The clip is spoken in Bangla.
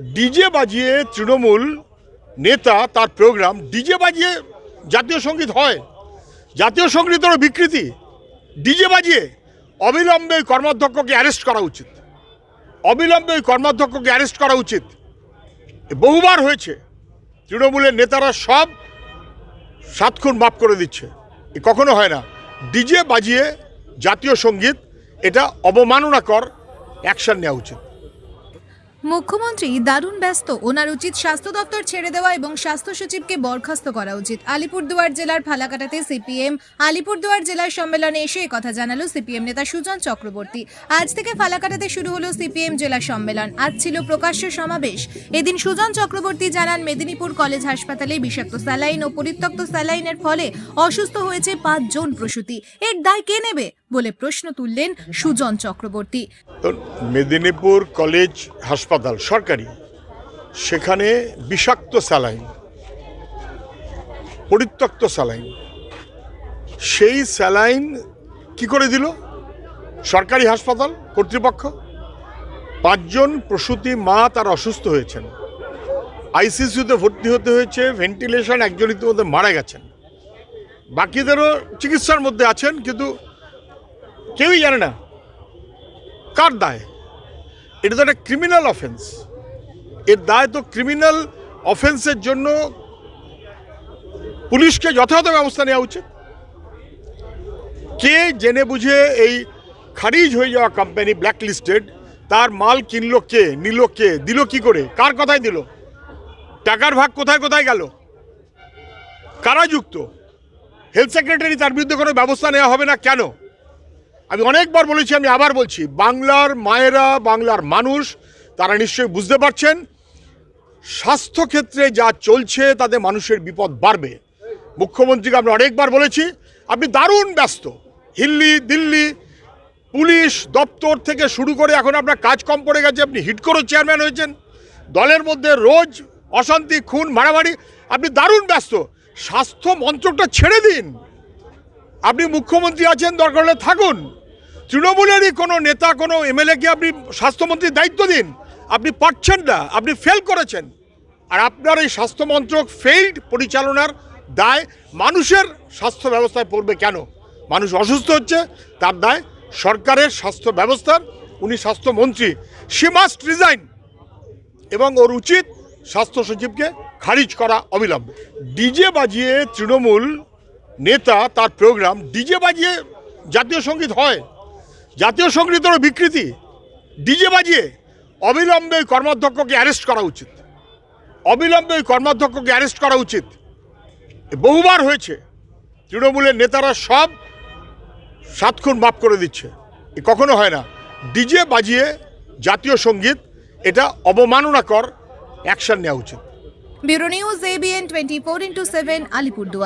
ডিজে বাজিয়ে তৃণমূল নেতা তার প্রোগ্রাম ডিজে বাজিয়ে জাতীয় সংগীত হয়। জাতীয় সঙ্গীতেরও বিকৃতি। ডিজে বাজিয়ে অবিলম্বে কর্মাধ্যক্ষকে অ্যারেস্ট করা উচিত। অবিলম্বে কর্মাধ্যক্ষকে অ্যারেস্ট করা উচিত। বহুবার হয়েছে। তৃণমূলের নেতারা সব সাত খুন মাফ করে দিচ্ছে। এ কখনো হয় না। ডিজে বাজিয়ে জাতীয় সংগীত, এটা অবমাননাকর অ্যাকশন নেওয়া উচিত। মুখ্যমন্ত্রী দারুণ ব্যস্ত। ওনার উচিত স্বাস্থ্য দপ্তর ছেড়ে দেওয়া এবং স্বাস্থ্য সচিবকে বরখাস্ত করা উচিত। আলিপুরদুয়ার জেলার ফালাকাটাতে সিপিএম, আলিপুরদুয়ার জেলার সম্মেলনে এসে কথা জানালো সিপিএম নেতা সুজন চক্রবর্তী। আজ থেকে ফালাকাটাতে শুরু হলো সিপিএম জেলা সম্মেলন। আজ ছিল প্রকাশ্য সমাবেশ। এদিন সুজন চক্রবর্তী জানান, মেদিনীপুর কলেজ হাসপাতালে বিষাক্ত স্যালাইন ও পরিত্যক্ত স্যালাইনের ফলে অসুস্থ হয়েছে পাঁচজন প্রসূতি। এর দায় কে নেবে? বলে প্রশ্ন তুললেন সুজন চক্রবর্তী। মেদিনীপুর কলেজ হাসপাতাল সরকারি, সেখানে বিষাক্ত স্যালাইন, পরিত্যক্ত স্যালাইন। সেই স্যালাইন কি করে দিল? সরকারি হাসপাতাল, কর্তৃপক্ষ? পাঁচজন প্রসূতি মা তার অসুস্থ হয়েছেন। আইসিসিউতে ভর্তি হতে হয়েছে, ভেন্টিলেশন একজন ইতিমধ্যে মারা গেছেন। বাকিদেরও চিকিৎসার মধ্যে আছেন, কিন্তু কেউই জানে না কার দায়। এটা তো একটা ক্রিমিনাল অফেন্স এর দায় তো ক্রিমিনাল অফেন্সের জন্য পুলিশকে যথাযথ ব্যবস্থা নেওয়া উচিত। কে জেনে বুঝে এই খারিজ হয়ে যাওয়া কোম্পানি ব্ল্যাক লিস্টেড তার মাল কিনলো কে, নিল কে, দিল কি করে, কার কথায় দিল, টাকার ভাগ কোথায় কোথায় গেল, কারা যুক্ত হেলথ সেক্রেটারি তার বিরুদ্ধে কোনো ব্যবস্থা নেওয়া হবে না কেন? আমি অনেকবার বলেছি, আমি আবার বলছি, বাংলার মায়েরা, বাংলার মানুষ, তারা নিশ্চয়ই বুঝতে পারছেন, স্বাস্থ্যক্ষেত্রে যা চলছে তাতে মানুষের বিপদ বাড়বে। মুখ্যমন্ত্রীকে আমরা অনেকবার বলেছি, আপনি দারুণ ব্যস্ত। হিল্লি, দিল্লি, পুলিশ দপ্তর থেকে শুরু করে এখন আপনার কাজ কম পড়ে গেছে, আপনি হিট করে চেয়ারম্যান হয়েছেন। দলের মধ্যে রোজ অশান্তি, খুন, মারামারি, আপনি দারুণ ব্যস্ত। স্বাস্থ্য মন্ত্রকটা ছেড়ে দিন। আপনি মুখ্যমন্ত্রী আছেন, দরকার হলে থাকুন। তৃণমূলেরই কোনো নেতা, কোনো এমএলএকে আপনি স্বাস্থ্যমন্ত্রীর দায়িত্ব দিন। আপনি পারছেন না, আপনি ফেল করেছেন। আর আপনার এই স্বাস্থ্যমন্ত্রক ফেইল্ড পরিচালনার দায় মানুষের স্বাস্থ্য ব্যবস্থায় পড়বে কেন? মানুষ অসুস্থ হচ্ছে, তার দায় সরকারের স্বাস্থ্য ব্যবস্থার, উনি স্বাস্থ্যমন্ত্রী। সি মাস্ট রিজাইন এবং ওর উচিত স্বাস্থ্য সচিবকে খারিজ করা অবিলম্বে। ডিজে বাজিয়ে তৃণমূল নেতা তার প্রোগ্রাম ডিজে বাজিয়ে জাতীয় সংগীত হয়। জাতীয় সঙ্গীতেরও বিকৃতি। ডিজে বাজিয়ে অবিলম্বে কর্মাধ্যক্ষকে অ্যারেস্ট করা উচিত। অবিলম্বে ওই কর্মাধ্যক্ষকে অ্যারেস্ট করা উচিত। বহুবার হয়েছে, তৃণমূলের নেতারা সব সাত খুন মাফ করে দিচ্ছে। এ কখনো হয় না। ডিজে বাজিয়ে জাতীয় সংগীত এটা অবমাননাকর অ্যাকশন নেওয়া উচিত। Bureau news ABN twenty four into seven, Alipurduar.